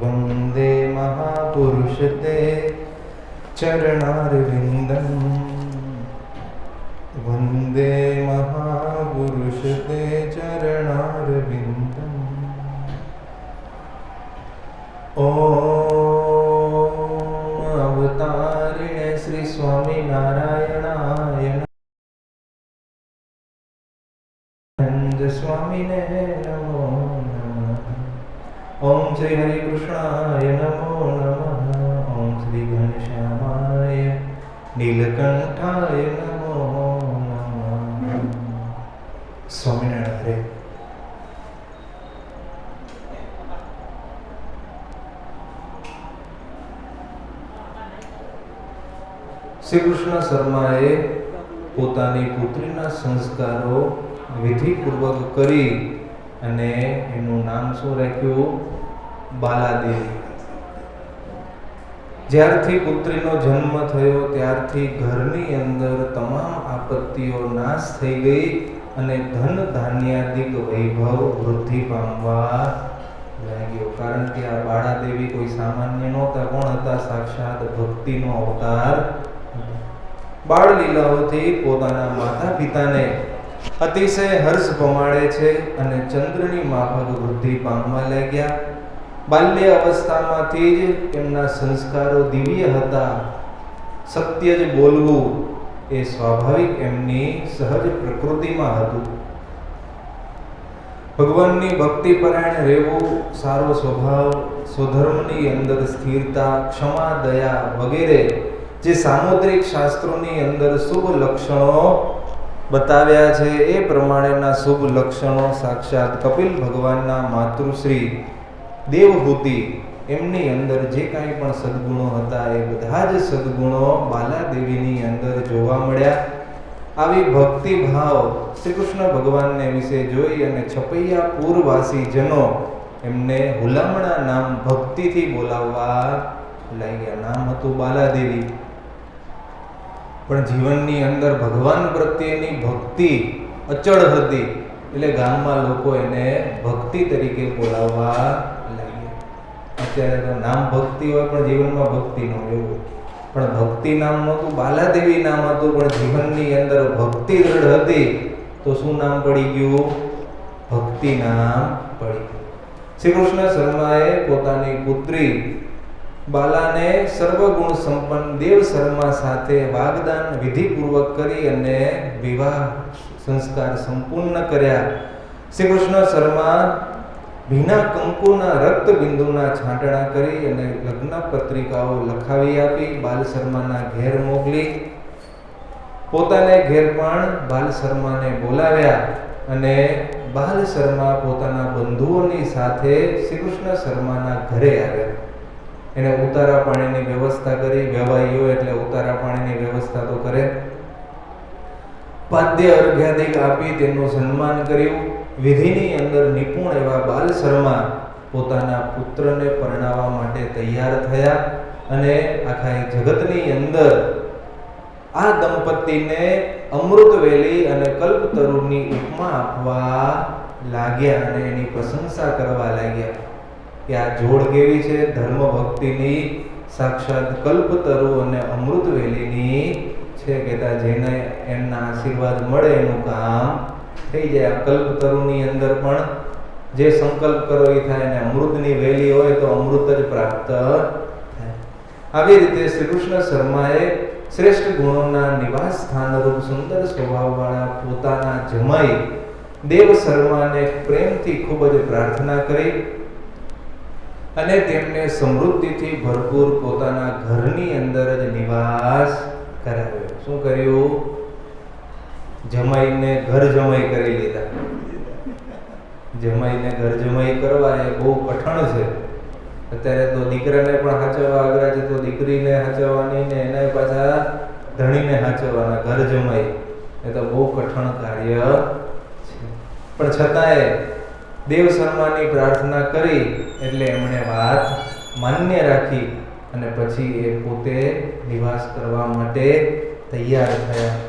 वन्दे महापुरुषते च वन्दे महापुरुषते चरणारविन्दम्। ॐ अवतारिणे अवतारिण श्रीस्वामिनारायणायनन्दस्वामिने શ્રી હરિકૃષ્ણાય નમો નમઃ ઓમ શ્રી ઘનશ્યામાય નીલકંઠાય નમો સ્વામિનારાયણ શ્રી કૃષ્ણ શર્માએ પોતાની પુત્રીના સંસ્કારો વિધિપૂર્વક કરી અને એનું નામ શું રાખ્યું? બાલાદેવી જ્યારથી પુત્રીનો જન્મ થયો, ત્યારથી ઘરની અંદર તમામ આપત્તિઓ નાશ થઈ ગઈ અને ધન ધાન્યાદિક વૈભવ વૃદ્ધિ પામવા લાગ્યો. કારણ કે આ બાળાદેવી કોઈ સામાન્ય નહોતા, કોણ હતા? સાક્ષાત ભક્તિનો અવતાર બાળ લીલાઓથી પોતાના માતા પિતાને અતિશય હર્ષ પમાડે છે અને ચંદ્રની માફક વૃદ્ધિ પામવા લાગ્યા. બાલ્ય અવસ્થામાંથી જ એમના સંસ્કારો દિવ્ય હતા. સત્ય જ બોલવું એ સ્વાભાવિક એમની સહજ પ્રકૃતિમાં હતું. ભગવાનની ભક્તિ રહેવું, સારો સ્વભાવ, સ્વધર્મની અંદર સ્થિરતા, ક્ષમા, દયા વગેરે જે સામુદ્રિક શાસ્ત્રોની અંદર શુભ લક્ષણો બતાવ્યા છે, એ પ્રમાણેના શુભ લક્ષણો સાક્ષાત કપિલ ભગવાનના માતૃશ્રી દેવહૂતિ એમની અંદર જે કાંઈ પણ સદગુણો હતા એ બધા જ સદગુણો બાલાદેવીની અંદર જોવા મળ્યા. આવી ભક્તિ ભાવ શ્રી કૃષ્ણ ભગવાનને વિશે જોઈ અને છપૈયા પૂરવાસી જનો એમને હુલામણા નામ ભક્તિથી બોલાવવા લાગ્યા. નામ હતું બાલાદેવી. પણ જીવનની અંદર ભગવાન પ્રત્યેની ભક્તિ અચળ હતી. એટલે ગામમાં લોકો એને ભક્તિ તરીકે બોલાવવા અત્યારે તો નામ ભક્તિ હોય પણ જીવનમાં ભક્તિ ન એવું. પણ ભક્તિ નામ નહોતું બાલાદેવી નામ હતું, પણ જીવનની અંદર ભક્તિ દ્રઢ હતી, તો શું નામ પડી ગયું? ભક્તિ નામ પડી ગયું. શ્રી કૃષ્ણ શર્માએ પોતાની પુત્રી બાલાને સર્વગુણ સંપન્ન દેવ શર્મા સાથે વાગદાન વિધિપૂર્વક કરી અને વિવાહ સંસ્કાર સંપૂર્ણ કર્યા. શ્રી કૃષ્ણ શર્મા ભીના કંકુના રક્ત બિંદુના છાંટણા કરી અને લગ્ન પત્રિકાઓ લખાવી આપી, બાલ શર્માના ઘેર મોકલી. પોતાને ઘેર પણ બાલ શર્માને બોલાવ્યા અને બાલ શર્મા પોતાના બંધુઓની સાથે શ્રી કૃષ્ણ શર્માના ઘરે આવ્યા. એને ઉતારા પાણીની વ્યવસ્થા કરી વ્યવહારીઓ એટલે ઉતારા પાણીની વ્યવસ્થા તો કરે. પાદ્ય અર્ઘ્યાદિક આપી તેમનું સન્માન કર્યું. વિધિની અંદર નિપુણ એવા બાલ શર્મા પોતાના પુત્રને પરણાવવા માટે તૈયાર થયા અને આખા જગતની અંદર આ દંપતીને અમૃતવેલી અને કલ્પતરુની ઉપમા આપવા લાગ્યા અને એની પ્રશંસા કરવા લાગ્યા કે આ જોડ કેવી છે? ધર્મ ભક્તિની સાક્ષાત કલ્પતરુ અને અમૃતવેલીની છે. કે ત્યાં જેને એમના આશીર્વાદ મળે એનું કામ થઈ જાય. આ કલ્પતરુની અંદર પણ જે સંકલ્પ કરો એ થાય અને અમૃતની વેલી હોય તો અમૃત જ પ્રાપ્ત થાય. આવી રીતે શ્રી કૃષ્ણ શર્માએ શ્રેષ્ઠ ગુણોના નિવાસ સ્થાનરૂપ સુંદર સ્વભાવવાળા પોતાના જમાઈ દેવ શર્માને પ્રેમથી ખૂબ જ પ્રાર્થના કરી અને તેમને સમૃદ્ધિથી ભરપૂર પોતાના ઘરની અંદર જ નિવાસ કરાવ્યો. શું કર્યું? જમાઈને ઘર જમાઈ કરી લીધા. જમાઈને ઘર જમાઈ કરવા એ બહુ કઠણ છે. અત્યારે તો દીકરાને પણ સાચવવા આગળ છે, તો દીકરીને સાચવવાની ને એના પાછા ધણીને સાચવવાના ઘર જમાઈ. એ તો બહુ કઠણ કાર્ય છે. પણ છતાંય દેવ શર્માની પ્રાર્થના કરી એટલે એમણે વાત માન્ય રાખી અને પછી એ પોતે નિવાસ કરવા માટે તૈયાર થયા.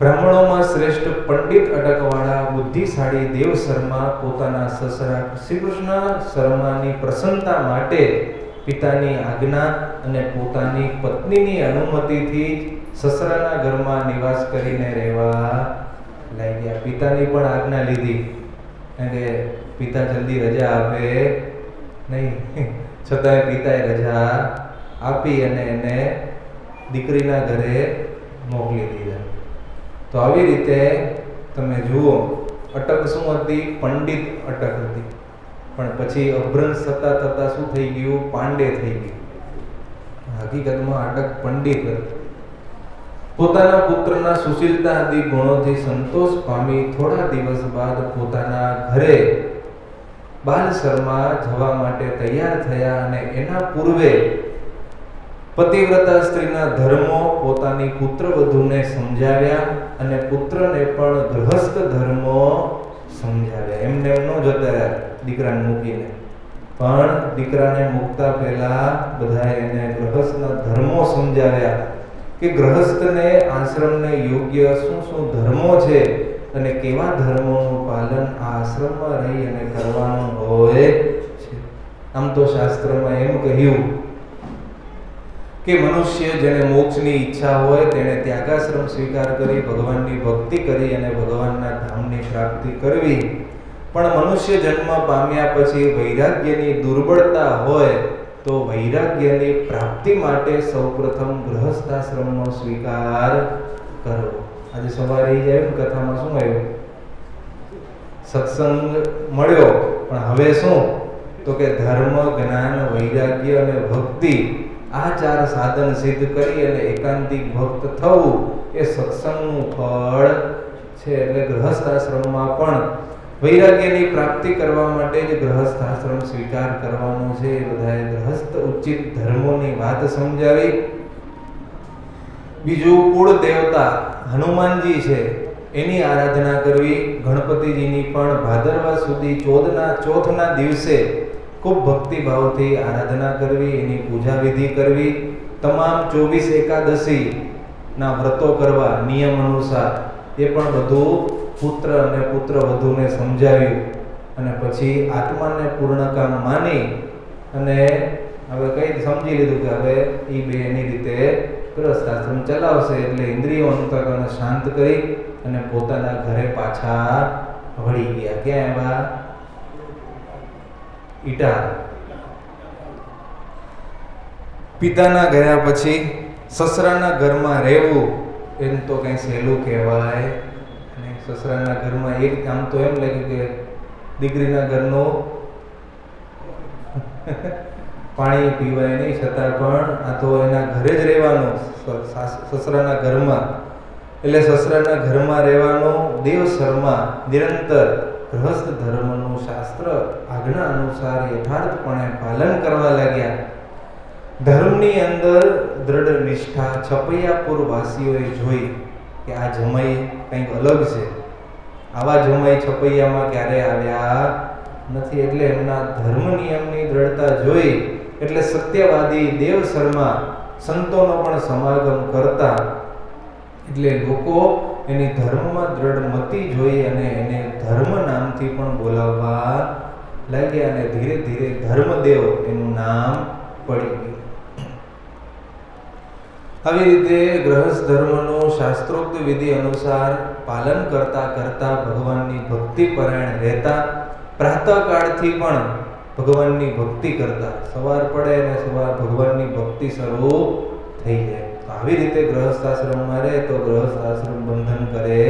બ્રાહ્મણોમાં શ્રેષ્ઠ પંડિત અટકવાળા બુદ્ધિશાળી દેવ શર્મા પોતાના સસરા શ્રી કૃષ્ણ શર્માની પ્રસન્નતા માટે પિતાની આજ્ઞા અને પોતાની પત્નીની અનુમતિથી સસરાના ઘરમાં નિવાસ કરીને રહેવા લાગી ગયા પિતાની પણ આજ્ઞા લીધી. કે પિતા જલ્દી રજા આપે નહીં. છતાંય પિતાએ રજા આપી અને એને દીકરીના ઘરે મોકલી દીધા. તો આવી રીતે તમે જુઓ, અટક શું હતી? પંડિત અટક હતી. પણ પછી અભ્રંશ થતા થતા શું થઈ ગયું? પાંડે થઈ ગયું. હકીકતમાં અટક પંડિત હતી. પોતાના પુત્રના સુશીલતા આદિ ગુણોથી સંતોષ પામી થોડા દિવસ બાદ પોતાના ઘરે બાલ શર્મા જવા માટે તૈયાર થયા અને એના પૂર્વે પતિવ્રતા સ્ત્રીના ધર્મો પોતાની પુત્રવધૂને સમજાવ્યા અને પુત્રને પણ ગૃહસ્થ ધર્મો સમજાવ્યા. એમને એમ ન જતા રહ્યા દીકરાને મૂકીને. પણ દીકરાને મૂકતા પહેલા બધા એને ગૃહસ્થના ધર્મો સમજાવ્યા કે ગૃહસ્થને આશ્રમને યોગ્ય શું શું ધર્મો છે અને કેવા ધર્મોનું પાલન આ આશ્રમમાં રહી અને કરવાનું હોય છે. આમ તો શાસ્ત્રમાં એમ કહ્યું કે મનુષ્ય જેને મોક્ષની ઈચ્છા હોય તેણે ત્યાગાશ્રમ સ્વીકાર કરી, ભગવાનની ભક્તિ કરી અને ભગવાનના ધામની પ્રાપ્તિ કરવી. પણ મનુષ્ય જન્મ પામ્યા પછી વૈરાગ્યની દુર્બળતા હોય તો વૈરાગ્યની પ્રાપ્તિ માટે સૌપ્રથમ ગૃહસ્થાશ્રમનો સ્વીકાર કરવો. આજે સવારે એમ કથામાં શું આવ્યું? સત્સંગ મળ્યો, પણ હવે શું? તો કે ધર્મ, જ્ઞાન, વૈરાગ્ય અને ભક્તિ આ ચાર સાધન સિદ્ધ કરી અને એકાંતિક ભક્ત થવું એ સત્સંગનું ફળ છે. એટલે ગૃહસ્થ આશ્રમમાં પણ વૈરાગ્યની પ્રાપ્તિ કરવા માટે જ ગ્રહસ્થ આશ્રમ સ્વીકાર કરવાનો છે. એ બધાએ ગ્રહસ્થ ઉચિત ધર્મોની વાત સમજાવી. બીજું કુળ દેવતા હનુમાનજી છે. એની આરાધના કરવી. ગણપતિજીની પણ ભાદરવા સુધી ચોદના ચોથના દિવસે ખૂબ ભક્તિભાવથી આરાધના કરવી, એની પૂજા વિધિ કરવી, તમામ ચોવીસ એકાદશી ના વ્રતો કરવા નિયમ અનુસાર એ પણ બધું પુત્ર અને પુત્ર વધુને સમજાવ્યું અને પછી આત્માને પૂર્ણ કામ માની અને હવે કઈ સમજી લીધું કે હવે એ બે એની રીતે ગ્રસ્તાશ્રમ ચલાવશે એટલે ઇન્દ્રિયો અંતકરણને શાંત કરી અને પોતાના ઘરે પાછા વળી ગયા. ક્યાં એવા ઈટા. પિતાના ગયા પછી સસરાના ઘરમાં રહેવું એમ તો કંઈ સહેલું કહેવાય. અને સસરાના ઘરમાં એક આમ તો એમ લાગ્યું કે દીકરીના ઘરનું પાણી પીવાય નહીં, છતાં પણ આ તો એના ઘરે જ રહેવાનું સસરાના ઘરમાં. એટલે સસરાના ઘરમાં રહેવાનું દેવ શર્મા નિરંતર ગૃહસ્થ ધર્મનું શાસ્ત્ર આજ્ઞા અનુસાર યથાર્થપણે પાલન કરવા લાગ્યા. ધર્મની અંદર દ્રઢ નિષ્ઠા છપૈયાપુર વાસીઓએ જોઈ કે આ જમાઈ કંઈક અલગ છે. આવા જમાઈ છપૈયામાં ક્યારે આવ્યા નથી એટલે એમના ધર્મ નિયમની દ્રઢતા જોઈ એટલે સત્યવાદી દેવ શર્મા સંતોનો પણ સમાગમ કરતા. એટલે લોકો એની ધર્મમાં દ્રઢ મતી જોઈ અને એને ધર્મ નામથી પણ બોલાવવા લાગ્યા અને ધીરે ધીરે ધર્મદેવ એનું નામ પડી ગયું. આવી રીતે ગ્રહસ્થ ધર્મનું શાસ્ત્રોક્ત વિધિ અનુસાર પાલન કરતા કરતા ભગવાનની ભક્તિ પરાયણ રહેતા પ્રાતઃકાળથી પણ ભગવાનની ભક્તિ કરતા સવાર પડે અને સવાર ભગવાનની ભક્તિ શરૂ થઈ જાય. આવી રીતે ગ્રહસ્થ આશ્રમમાં રહે તો ગ્રહસ્થ આશ્રમ બંધન કરે.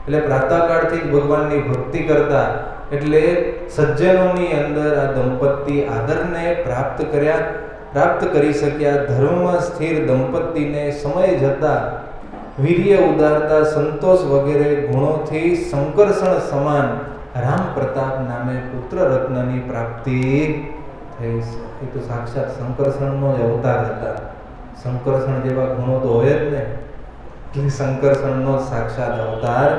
એટલે પ્રાતઃકાળથી ભગવાનની ભક્તિ કરતા એટલે સજ્જનોની અંદર આ દંપતી આદરને પ્રાપ્ત કર્યા, પ્રાપ્ત કરી શક્યા, ધર્મમાં સ્થિર દંપતીને સમય જતા વીર્ય ઉદારતા, સંતોષ વગેરે ગુણોથી સંકર્ષણ સમાન રામ પ્રતાપ નામે પુત્ર રત્નની પ્રાપ્તિ થઈ એ તો સાક્ષાત સંકર્ષણનો જ અવતાર હતા સંકર્ષણ જેવા ગુણો તો હોય જ ને. એટલે સંકર્ષણનો સાક્ષાત અવતાર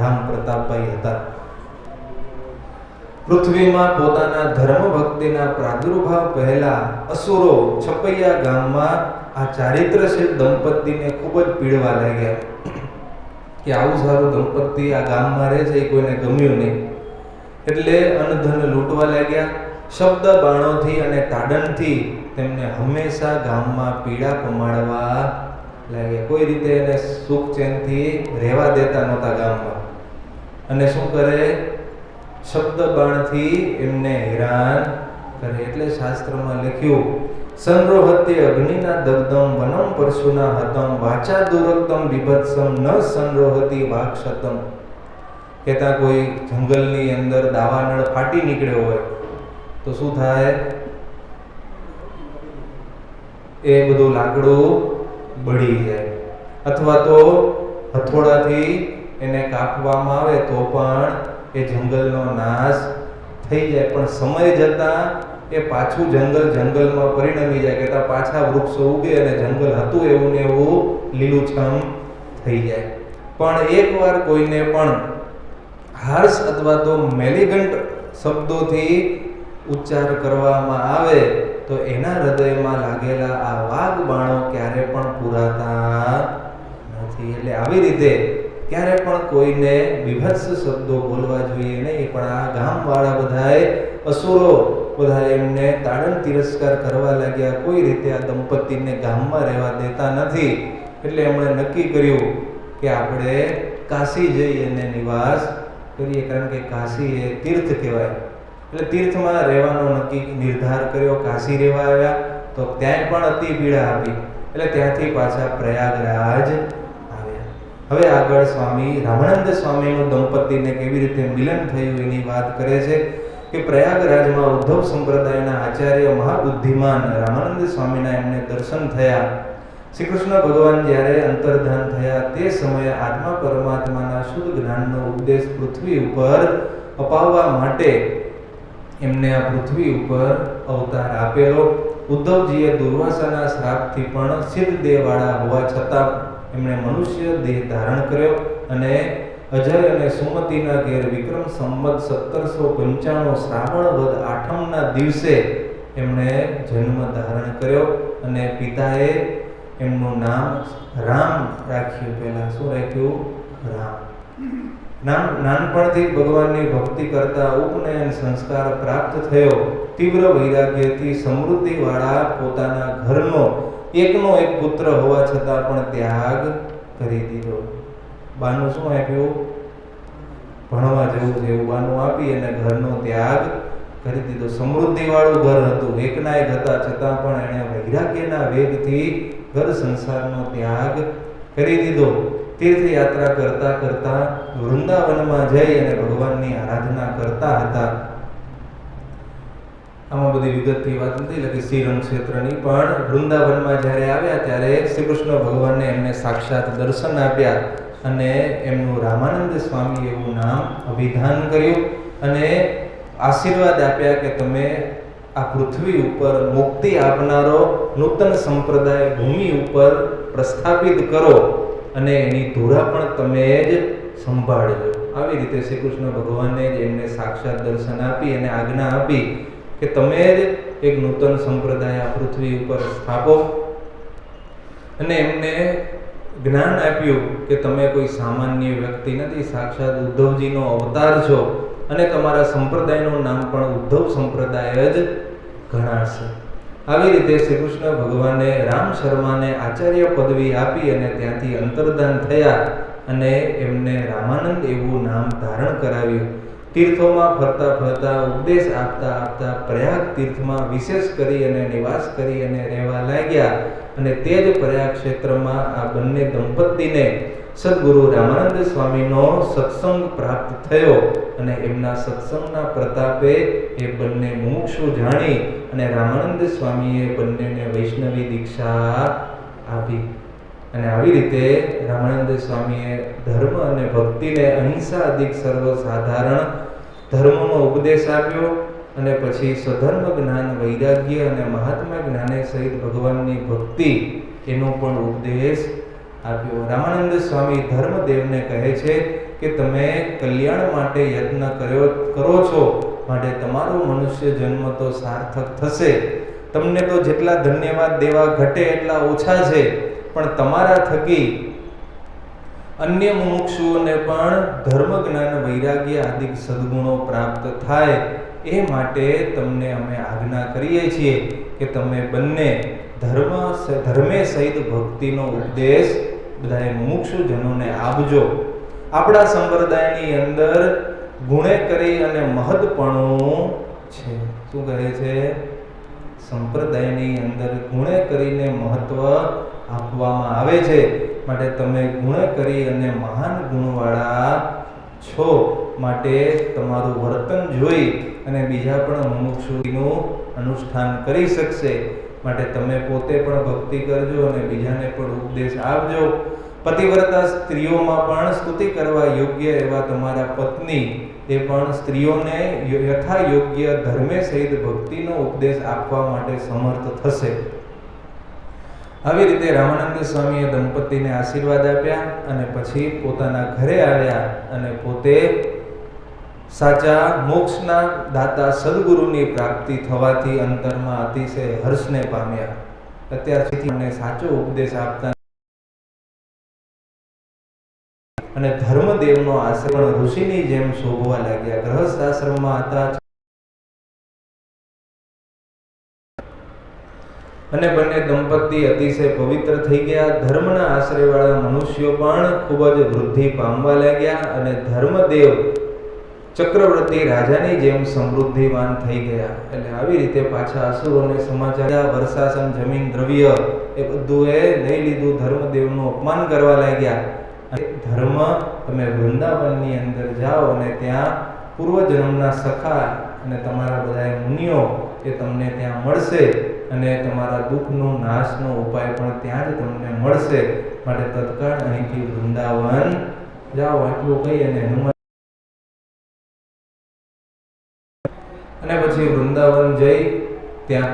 રામ પ્રતાપભાઈ હતા. પૃથ્વીમાં પોતાના ધર્મ ભક્તિના પ્રાદુર્ભાવ પહેલા અસુરો છપૈયા ગામમાં આ ચારિત્રશીલ દંપતીને ખૂબ જ પીડવા લાગ્યા કે આવું સારું દંપતી આ ગામમાં રહે છે એ કોઈને ગમ્યું નહીં. એટલે અન્નધન લૂંટવા લાગ્યા. શબ્દ બાણોથી અને તાડનથી તેમને હંમેશા ગામમાં પીડા પમાડવા લાગ્યા. કોઈ રીતે એને સુખ ચેનથી રહેવા દેતા નહોતા ગામમાં. અને શું કરે? શબ્દ બાણથી એમને હેરાન કરે. એટલે શાસ્ત્રમાં લખ્યું, સંરોહત્ય અગ્નિના દગ્ધમ વનમ પરશુના હતમ, વાચા દુરક્તમ વિભત્સમ ન સંરોહતી વાક્ષતમ કહેતા કોઈ જંગલની અંદર દાવાનળ ફાટી નીકળ્યો હોય, તો શું થાય? એ બધું લાકડું બળી જાય. અથવા તો હથોડાથી એને કાપવામાં આવે તો પણ એ જંગલનો નાશ થઈ જાય. પણ સમય જતાં એ પાછું જંગલ જંગલમાં પરિણમી જાય કે પાછા વૃક્ષો ઉગે અને જંગલ હતું એવું ને એવું લીલુંછમ થઈ જાય. પણ એકવાર કોઈને પણ હાર્શ અથવા તો મેલિગન્ટ શબ્દોથી ઉચ્ચાર કરવામાં આવે તો એના હૃદયમાં લાગેલા આ વાઘ બાણો ક્યારે પણ પૂરાતા નથી. એટલે આવી રીતે ક્યારે પણ કોઈને વિભત્સ શબ્દો બોલવા જોઈએ નહીં, પણ આ ગામવાળા બધાએ અસુરો બધા એમને તાડન તિરસ્કાર કરવા લાગ્યા. કોઈ રીતે આ દંપતીને ગામમાં રહેવા દેતા નથી. એટલે એમણે નક્કી કર્યું કે આપણે કાશી જઈ અને નિવાસ કરીએ, કારણ કે કાશી એ તીર્થ કહેવાય. એટલે તીર્થમાં રહેવાનો નક્કી નિર્ધાર કર્યો, કાશી રહેવા આવ્યા, તો ત્યાંય પણ અતિ પીડા આપી. એટલે ત્યાંથી પાછા પ્રયાગરાજ આવ્યા. હવે આગળ સ્વામી રામાનંદ સ્વામીનું દંપતીને કેવી રીતે મિલન થયું એની વાત કરે છે કે પ્રયાગરાજમાં ઉદ્ધવ સંપ્રદાયના આચાર્ય મહાબુદ્ધિમાન રામાનંદ સ્વામીના એમને દર્શન થયા. શ્રી કૃષ્ણ ભગવાન જ્યારે અંતર્ધાન થયા, તે સમયે આત્મા પરમાત્માના શુદ્ધ જ્ઞાનનો ઉપદેશ પૃથ્વી ઉપર અપાવવા માટે એમને આ પૃથ્વી ઉપર અવતાર આપેલો. ઉદ્ધવજીએ દુર્વાસાના શ્રાપથી પણ સિદ્ધ દેહવાળા હોવા છતાં એમણે મનુષ્ય દેહ ધારણ કર્યો અને અજય અને સુમતિના ઘેર વિક્રમ સંમત સત્તરસો પંચાણું શ્રાવણ વદ આઠમના દિવસે એમણે જન્મ ધારણ કર્યો અને પિતાએ એમનું નામ રામ રાખ્યું. પહેલા શું રાખ્યું? રામ. નાનપણથી ભગવાનની ભક્તિ કરતા ઉપનયન સંસ્કાર પ્રાપ્ત થયો. તીવ્ર વૈરાગ્યથી સમૃદ્ધિવાળા પોતાના ઘરનો એકનો એક પુત્ર હોવા છતાં પણ ત્યાગ કરી દીધો. બાનું શું આપ્યું? ભણવા જવું એવું બાનું આપી અને ઘરનો ત્યાગ કરી દીધો. સમૃદ્ધિવાળું ઘર હતું. એકના એક હતા. છતાં પણ એણે વૈરાગ્યના વેગથી ઘર સંસારનો ત્યાગ કરી દીધો. તીર્થયાત્રા કરતા કરતા વૃંદાવનમાં જઈ અને ભગવાનની આરાધના કરતા હતા. આમાં બધી વિગતની વાત નથી, એટલે કે શ્રીરંગ ક્ષેત્રની, પણ વૃંદાવનમાં જ્યારે આવ્યા ત્યારે શ્રી કૃષ્ણ ભગવાનને એમને સાક્ષાત દર્શન આપ્યા અને એમનું રામાનંદ સ્વામી એવું નામ અભિધાન કર્યું અને આશીર્વાદ આપ્યા કે તમે આ પૃથ્વી ઉપર મુક્તિ આપનારો નૂતન સંપ્રદાય ભૂમિ ઉપર પ્રસ્થાપિત કરો અને એની ધૂરા પણ તમે જ સંભાળજો. આવી રીતે શ્રી કૃષ્ણ ભગવાને જ એમને સાક્ષાત દર્શન આપી અને આજ્ઞા આપી કે તમે જ એક નૂતન સંપ્રદાય આ પૃથ્વી ઉપર સ્થાપો. અને એમને જ્ઞાન આપ્યું કે તમે કોઈ સામાન્ય વ્યક્તિ નથી, સાક્ષાત ઉદ્ધવજીનો અવતાર છો અને તમારા સંપ્રદાયનું નામ પણ ઉદ્ધવ સંપ્રદાય જ ગણાશે આવી રીતે શ્રી કૃષ્ણ ભગવાને રામ શર્માને આચાર્ય પદવી આપી અને ત્યાંથી અંતર્દાન થયા અને એમને રામાનંદ એવું નામ ધારણ કરાવ્યું. તીર્થોમાં ફરતા ફરતા, ઉપદેશ આપતા આપતા પ્રયાગ તીર્થમાં વિશેષ કરી અને નિવાસ કરી અને રહેવા લાગ્યા અને તે જ પ્રયાગ ક્ષેત્રમાં આ બંને દંપતીને સદગુરુ રામાનંદ સ્વામીનો સત્સંગ પ્રાપ્ત થયો અને એમના સત્સંગના પ્રતાપે એ બંને મુમુક્ષુ જાણી અને રામાનંદ સ્વામીએ બંનેને વૈષ્ણવી દીક્ષા આપી. અને આવી રીતે રામાનંદ સ્વામીએ ધર્મ અને ભક્તિને અહિંસા અધિક સર્વસાધારણ ધર્મનો ઉપદેશ આપ્યો અને પછી સ્વધર્મ જ્ઞાન, વૈરાગ્ય અને મહાત્મા જ્ઞાને સહિત ભગવાનની ભક્તિ એનો પણ ઉપદેશ આપ્યો. રામાનંદ સ્વામી ધર્મદેવને કહે છે કે તમે કલ્યાણ માટે યત્ન કર્યો, કરો છો, માટે તમારો મનુષ્ય જન્મ તો સાર્થક થશે. તમને તો જેટલા ધન્યવાદ દેવા ઘટે એટલા ઓછા છે, પણ તમારા થકી અન્ય મુમુક્ષુઓને પણ ધર્મ જ્ઞાન, વૈરાગ્ય આદિ સદગુણો પ્રાપ્ત થાય. એ માટે તમને અમે આજ્ઞા કરીએ છીએ કે તમે બંને ધર્મ ધર્મે સહિત ભક્તિનો ઉપદેશ બધાએ મુમુક્ષુજનોને આપજો. આપણા સંપ્રદાયની અંદર ગુણે કરી અને મહદપણું છે. શું કહે છે? સંપ્રદાયની અંદર ગુણે કરીને મહત્વ આપવામાં આવે છે. માટે તમે ગુણે કરી અને મહાન ગુણવાળા છો માટે તમારું વર્તન જોઈ અને બીજા પણ મુમુક્ષુનું અનુષ્ઠાન કરી શકશે. માટે તમે પોતે પણ ભક્તિ કરજો અને બીજાને પણ ઉપદેશ આપજો. પતિવ્રતા સ્ત્રીઓમાં પણ સ્તુતિ કરવા યોગ્ય એવા તમારા પત્ની એ પણ સ્ત્રીઓને યથા યોગ્ય ધર્મે સહિત ભક્તિનો ઉપદેશ આપવા માટે સમર્થ થશે. આવી રીતે રામાનંદ સ્વામીએ દંપતીને આશીર્વાદ આપ્યા અને પછી પોતાના ઘરે આવ્યા અને પોતે સાચા મોક્ષના દાતા સદગુરુની પ્રાપ્તિ થવાથી અંતરમાં અતિશય હર્ષને પામ્યા. અત્યાર મને સાચો ઉપદેશ આપતા અને ધર્મદેવનો આશ્રમ ઋષિની જેમ શોભવા લાગ્યા. ગ્રહસ્થ આશ્રમમાં હતા. અને બંને દંપતી અતિશય પવિત્ર થઈ ગયા. ધર્મના આશ્રયવાળા મનુષ્યો પણ ખૂબ જ વૃદ્ધિ પામવા લાગ્યા અને ધર્મદેવ ચક્રવર્તી રાજાની જેમ સમૃદ્ધિવાન થઈ ગયા. એટલે આવી રીતે પાછા અસુરોને સમાચાર વર્ષાસન જમીન, દ્રવ્ય એ બધું એ લઈ લીધું. ધર્મદેવનું અપમાન કરવા લાગ્યા. ધર્મ તમે વૃંદાવનની અંદર જાઓ અને ત્યાં પૂર્વજન્મના સખા અને તમારા બધા મુનિઓ એ તમને ત્યાં મળશે અને તમારા દુઃખનો, નાશનો ઉપાય પણ ત્યાં જ તમને મળશે. માટે તત્કાળ અહીંથી વૃંદાવન જાઓ. આટલું કહી અને હનુમાન અને પછી વૃંદાવન જઈ ત્યાં